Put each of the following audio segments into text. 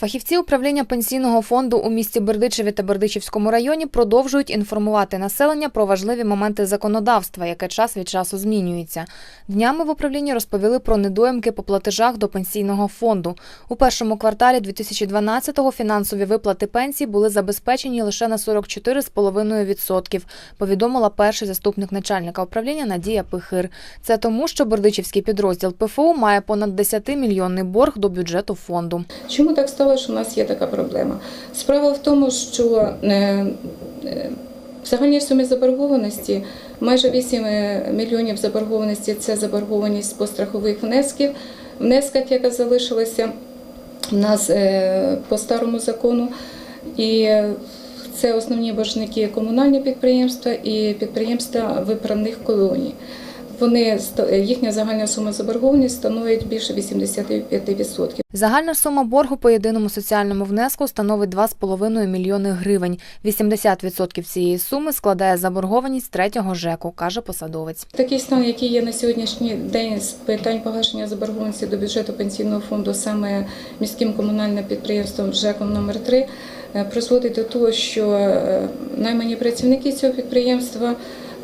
Фахівці управління пенсійного фонду у місті Бердичеві та Бердичівському районі продовжують інформувати населення про важливі моменти законодавства, яке час від часу змінюється. Днями в управлінні розповіли про недоїмки по платежах до пенсійного фонду. У першому кварталі 2012-го фінансові виплати пенсій були забезпечені лише на 44,5%, повідомила перший заступник начальника управління Надія Пихир. Це тому, що Бердичівський підрозділ ПФУ має понад 10-мільйонний борг до бюджету фонду. Чому так стало, що у нас є така проблема? Справа в тому, що е, е, в загальній сумі заборгованості майже 8 мільйонів заборгованості це заборгованість по страхових внесків, внесках, яка залишилася в нас е, по старому закону. І це основні боржники комунальні підприємства і підприємства виправних колоній. Вони ста- їхня загальна сума заборгованості становить більше 85%. Загальна сума боргу по єдиному соціальному внеску становить 2,5 мільйони гривень. 80% цієї суми складає заборгованість третього ЖЕКу, каже посадовець. Такий стан, який є на сьогоднішній день з питань погашення заборгованості до бюджету пенсійного фонду саме міським комунальним підприємством ЖЕКом номер 3 призводить до того, що е, наймані працівники цього підприємства,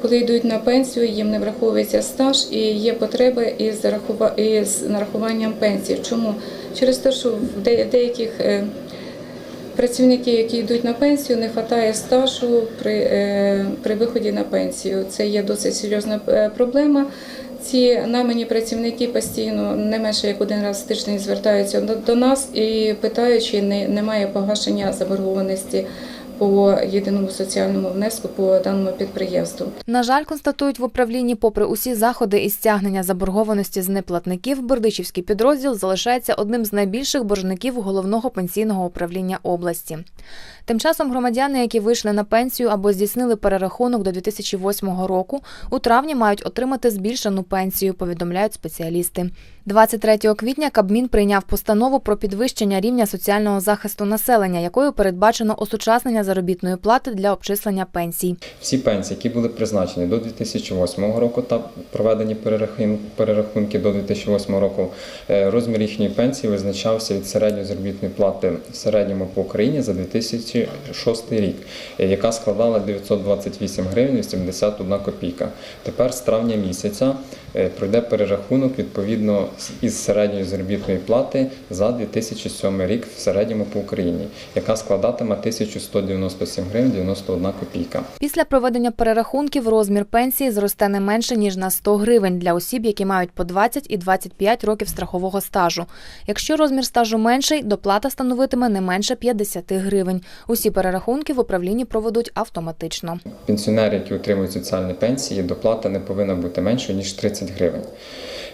коли йдуть на пенсію, їм не враховується стаж і є потреба із, із нарахуванням пенсії. Чому? Через те, що в де- деяких е, Працівники, які йдуть на пенсію, не вистачає стажу при, е, при виході на пенсію. Це є досить серйозна е, проблема. Ці наймані працівники постійно не менше як один раз в тиждень звертаються до, нас і питають, чи не, немає погашення заборгованості по єдиному соціальному внеску по даному підприємству. На жаль, констатують в управлінні, попри усі заходи із стягнення заборгованості з неплатників, Бердичівський підрозділ залишається одним з найбільших боржників головного пенсійного управління області. Тим часом громадяни, які вийшли на пенсію або здійснили перерахунок до 2008 року, у травні мають отримати збільшену пенсію, повідомляють спеціалісти. 23 квітня Кабмін прийняв постанову про підвищення рівня соціального захисту населення, якою передбачено осучаснення заробітної плати для обчислення пенсій. Всі пенсії, які були призначені до 2008 року та проведені перерахун- перерахунки до 2008 року, е, розмір їхньої пенсії визначався від середньої заробітної плати в середньому по Україні за 2006 рік, е, яка складала 928 гривень 81 копійка. Тепер з травня місяця е, пройде перерахунок відповідно із середньої заробітної плати за 2007 рік в середньому по Україні, яка складатиме 1197 гривень 91 копійка. Після проведення перерахунків розмір пенсії зросте не менше ніж на 100 гривень для осіб, які мають по 20 і 25 років страхового стажу. Якщо розмір стажу менший, доплата становитиме не менше 50 гривень. Усі перерахунки в управлінні проведуть автоматично. Пенсіонери, які отримують соціальні пенсії, доплата не повинна бути меншою ніж 30 гривень.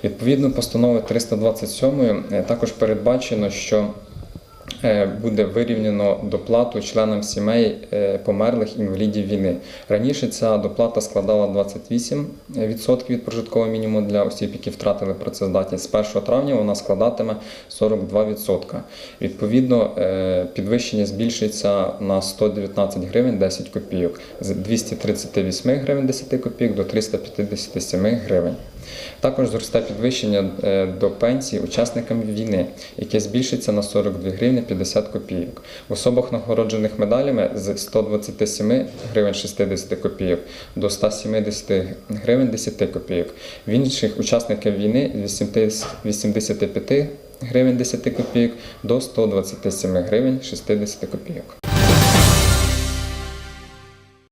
Відповідно, постанови 327 е, також передбачено, що буде вирівняно доплату членам сімей е, померлих інвалідів війни. Раніше ця доплата складала 28% від прожиткового мінімуму для осіб, які втратили працездатність. З 1 травня вона складатиме 42%. Відповідно, е, підвищення збільшиться на 119 гривень 10 копійок з 238 гривень 10 копійок до 357 гривень. Також зросте підвищення е, до пенсії учасникам війни, яке збільшиться на 42 гривні 50 копійок. В особах нагороджених медалями з 127 гривень 60 копійок до 170 гривень 10 копійок. В інших учасників війни з 85 гривень 10 копійок до 127 гривень 60 копійок.